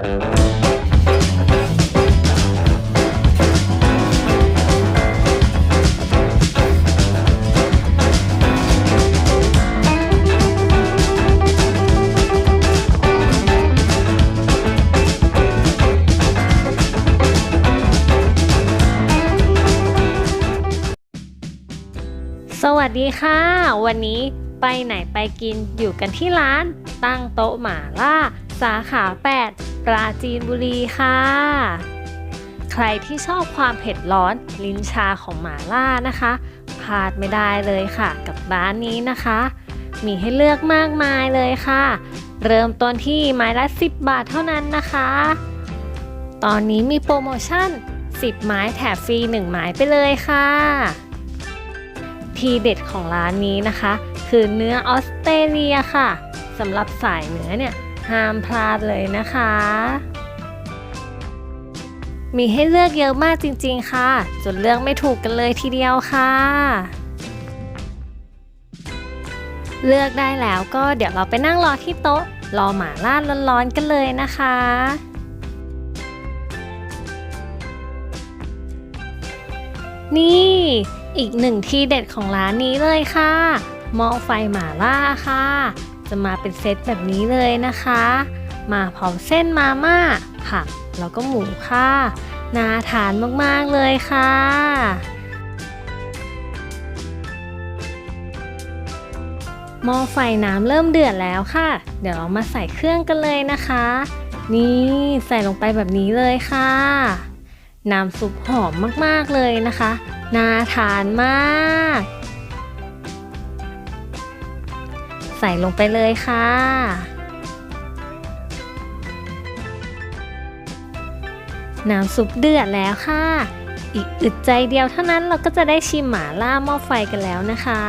สวัสดีค่ะ วันนี้ไปไหนไปกินอยู่กันที่ร้าน ตั้งโต๊ะหมาล่า สาขา8ป ราจีนบุรีค่ะ ใครที่ชอบความเผ็ดร้อนลิ้นชาของหมาล่านะคะพลาดไม่ได้เลยค่ะ กับร้านนี้นะคะ มีให้เลือกมากมายเลยค่ะ เริ่มต้นที่ไม้ละ 10 บาทเท่านั้นนะคะ ตอนนี้มีโปรโมชั่น 10 ไม้แถมฟรี 1 ไม้ไปเลยค่ะ ทีเด็ดของร้านนี้นะคะ คือเนื้อออสเตรเลียค่ะสำหรับสายเนื้อเนี่ย ห้ามพลาดเลยนะคะ มีให้เลือกเยอะมากจริงๆค่ะ จนเลือกไม่ถูกกันเลยทีเดียวค่ะ เลือกได้แล้วก็เดี๋ยวเราไปนั่งรอที่โต๊ะ รอหมาล่าร้อนๆกันเลยนะคะนี่อีกหนึ่งทีเด็ดของร้านนี้เลยค่ะหม้อไฟหม่าล่าค่ะ จะมาเป็นเซตแบบนี้เลยนะคะ มาพร้อมเส้นมาม่าผักแล้วก็หมูค่ะน่าทานมากๆเลยค่ะหม้อไฟน้ำเริ่มเดือดแล้วค่ะ เดี๋ยวเรามาใส่เครื่องกันเลยนะคะ นี่ใส่ลงไปแบบนี้เลยค่ะ น้ำซุปหอมมากๆเลยนะคะ น่าทานมาก ใส่ลงไปเลยค่ะ น้ำซุปเดือดแล้วค่ะ อีกอึดใจเดียวเท่านั้นเราก็จะได้ชิมหมาล่าหม้อไฟกันแล้วนะคะ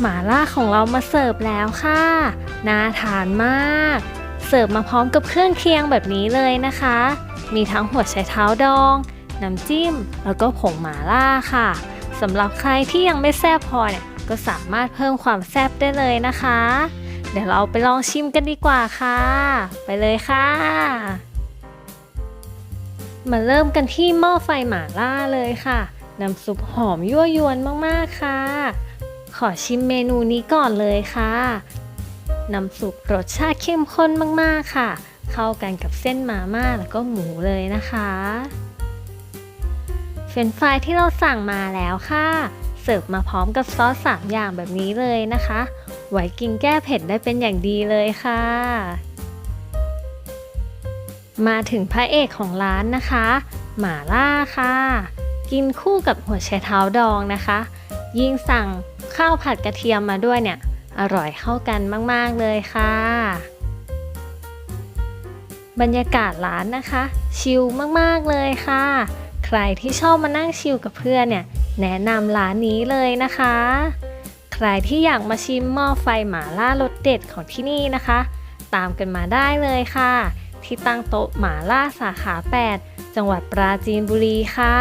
หมาล่าของเรามาเสิร์ฟแล้วค่ะ น่าทานมาก เสิร์ฟมาพร้อมกับเครื่องเคียงแบบนี้เลยนะคะ มีทั้งหัวไชเท้าดอง น้ำจิ้ม แล้วก็ผงหมาล่าค่ะ สำหรับใครที่ยังไม่แซ่บพอเนี่ยก็สามารถเพิ่มความแซ่บได้เลยนะคะ เดี๋ยวเราไปลองชิมกันดีกว่าค่ะ ไปเลยค่ะ มาเริ่มกันที่หม้อไฟหมาล่าเลยค่ะน้ำซุปหอมยั่วยวนมากๆค่ะ ขอชิมเมนูนี้ก่อนเลยค่ะน้ำซุปรสชาติเข้มข้นมากๆค่ะ เข้ากันกับเส้นมาม่าแล้วก็หมูเลยนะคะ รนฟรายที่เราสั่งมาแล้วค่ะ เสิร์ฟมาพร้อมกับซอสสามอย่างแบบนี้เลยนะคะ ไว้กินแก้เผ็ดได้เป็นอย่างดีเลยค่ะ มาถึงพระเอกของร้านนะคะ หม่าล่าค่ะ กินคู่กับหัวไชเท้าดองนะคะ ยิ่งสั่งข้าวผัดกระเทียมมาด้วยเนี่ย อร่อยเข้ากันมาก ๆ เลยค่ะบรรยากาศร้านนะคะ ชิลมาก ๆ เลยค่ะ ใครที่ชอบมานั่งชิลกับเพื่อนเนี่ย แนะนำร้านนี้เลยนะคะ ใครที่อยากมาชิมหม้อไฟหมาล่ารสเด็ดของที่นี่นะคะ ตามกันมาได้เลยค่ะ ที่ตั้งโต๊ะหมาล่าสาขา 8 จังหวัดปราจีนบุรีค่ะ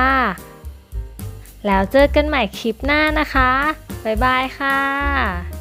แล้วเจอกันใหม่คลิปหน้านะคะ บ๊ายบายค่ะ